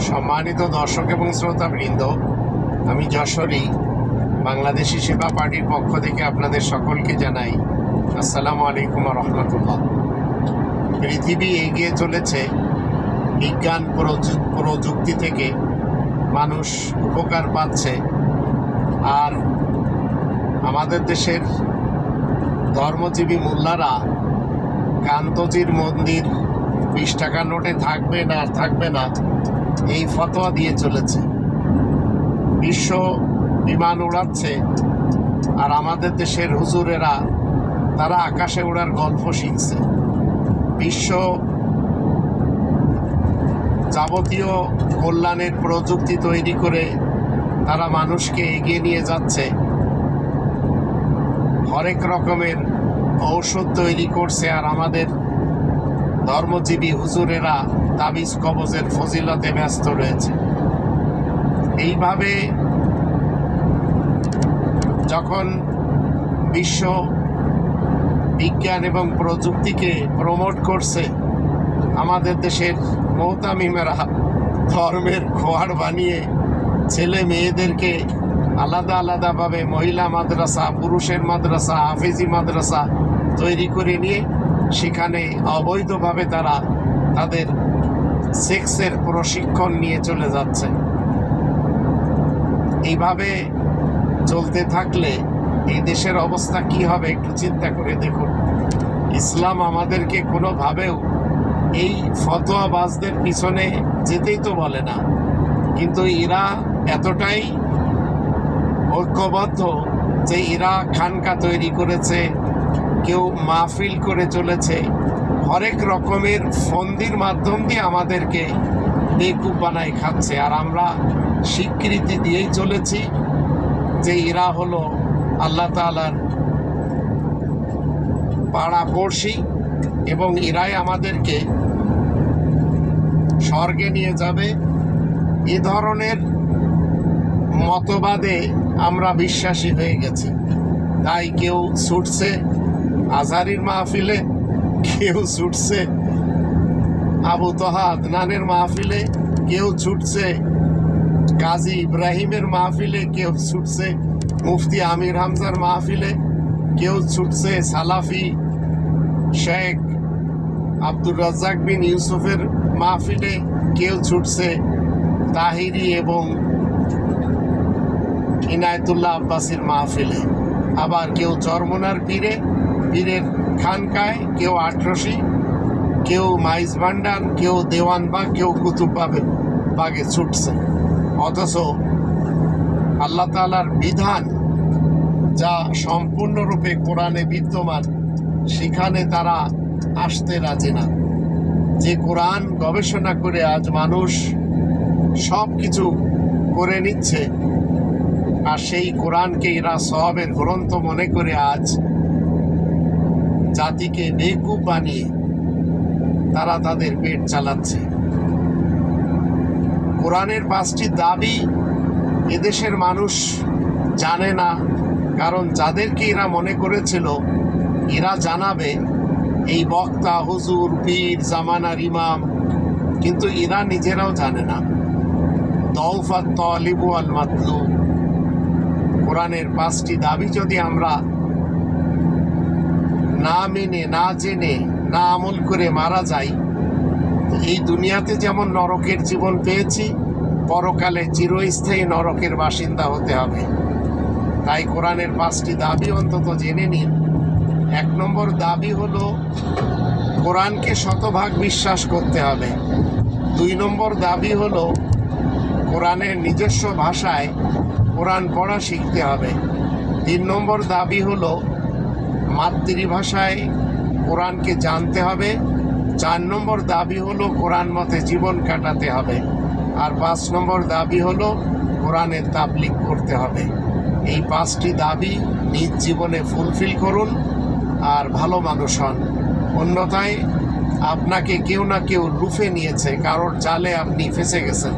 সম্মানিত দর্শক এবং শ্রোতাবৃন্দ আমি যশোরী, বাংলাদেশি সেবা পার্টির পক্ষ থেকে আপনাদের সকলকে জানাই আসসালামু আলাইকুম রহমতুল্লাহ। পৃথিবী এগিয়ে চলেছে বিজ্ঞান প্রযু- প্রযুক্তি থেকে মানুষ উপকার পাচ্ছে আর আমাদের দেশের ধর্মজীবী মোল্লারা কান্তজির মন্দির বিশ টাকা নোটে থাকবে না থাকবে না। এই ফতোয়া দিয়ে চলেছে। বিশ্ব বিমান উড়াচ্ছে আর আমাদের দেশের হুজুরেরা, তারা আকাশে ওড়ার গল্প শিখছে। বিশ্ব যাবতীয় কল্যাণের প্রযুক্তি তৈরি করে তারা মানুষকে এগিয়ে নিয়ে যাচ্ছে। হরেক রকমের ঔষধ তৈরি করছে আর আমাদের ধর্মজীবী হুজুরেরা তাবিজ কবজের ফজিলতে ব্যস্ত রয়েছে। এইভাবে যখন বিশ্ব বিজ্ঞান এবং প্রযুক্তিকে প্রমোট করছে, আমাদের দেশের মৌতামিমেরা ধর্মের খোয়ার বানিয়ে ছেলে মেয়েদেরকে আলাদা আলাদাভাবে মহিলা মাদ্রাসা, পুরুষের মাদ্রাসা, হাফিজি মাদ্রাসা তৈরি করে নিয়ে সেখানে অবৈধভাবে তারা তাদের সেক্সের প্রশিক্ষণ নিয়ে চলে যাচ্ছে। এইভাবে চলতে থাকলে এই দেশের অবস্থা কি হবে একটু চিন্তা করে দেখুন। ইসলাম আমাদেরকে কোনোভাবেও এই ফতোয়াবাজদের পিছনে যেতেই তো বলে না। কিন্তু এরা এতটাই ঐক্যবদ্ধ যে এরা খানকা তৈরি করেছে, কেউ মাহফিল করে চলেছে হরেক রকমের ফন্দির মাধ্যম দিয়ে আমাদেরকে বেকুব বানায় খাচ্ছে। আর আমরা স্বীকৃতি দিয়েই চলেছি যে এরা হলো আল্লাহ তালার পাড়া পড়শি এবং এরাই আমাদেরকে স্বর্গে নিয়ে যাবে। এ ধরনের মতবাদে আমরা বিশ্বাসী হয়ে গেছি। তাই কেউ ছুটছে আজহারির মাহফিলে কেউ ছুটছে। আবু তহা নানের মাহফিলে কেউ ছুটছে। কাজী ইব্রাহিমের মাহফিলে কেউ ছুটছে। মুফতি আমির হামজার মাহফিলে কেউ ছুটছে। সালাফি শেখ আব্দুর রাজ্জাক বিন ইউসুফের মাহফিলে কেউ ছুটছে। তাহিরি এবং ইনায়তুল্লাহ আব্বাসীর মাহফিলে। আবার কেউ চরমনার পীরে পীরের খানকায় কেউ আটরসি, কেউ মাইজ ভান্ডার, কেউ দেওয়ান বা কেউ কুতুববাগে বাগে ছুটছে। অথচ আল্লাহ তালার বিধান যা সম্পূর্ণরূপে কোরআনে বিদ্যমান, সেখানে তারা আসতে রাজি না। যে কোরআন গবেষণা করে আজ মানুষ সব কিছু করে নিচ্ছে, আর সেই কোরআনকে এরা সবের গ্রন্থ মনে করে আজ জাতিকে বেকুব বানিয়ে তারা তাদের পেট চালাচ্ছে। কোরআনের পাঁচটি দাবি এদেশের মানুষ জানে না, কারণ যাদেরকে এরা মনে করেছিল, এরা জানাবে, এই বক্তা, হুজুর, পীর, জামানার ইমাম। কিন্তু এরা নিজেরাও জানে না। দৌফাত তলিবু আল মাতলু কোরআনের পাঁচটি দাবি যদি আমরা না মেনে, না জেনে, না আমল করে মারা যাই। এই দুনিয়াতে যেমন নরকের জীবন পেয়েছি, পরকালে চিরস্থায়ী নরকের বাসিন্দা হতে হবে। তাই কোরআনের পাঁচটি দাবি অন্তত জেনে নিন। এক নম্বর দাবি হল, কোরআনকে শতভাগ বিশ্বাস করতে হবে। দুই নম্বর দাবি হলো, কোরআনের নিজস্ব ভাষায় কোরআন পড়া শিখতে হবে। তিন নম্বর দাবি হলো মাতৃভাষায় কোরআনকে জানতে হবে। চার নম্বর দাবি হলো কোরআন মতে জীবন কাটাতে হবে। আর পাঁচ নম্বর দাবি হলো কোরআনের তাবলিক করতে হবে। এই পাঁচটি দাবি নিজ জীবনে ফুলফিল করুন আর ভালো মানুষ হন। অন্যথায় আপনাকে কেউ না কেউ লুফে নিয়েছে, কারোর জালে আপনি ফেসে গেছেন।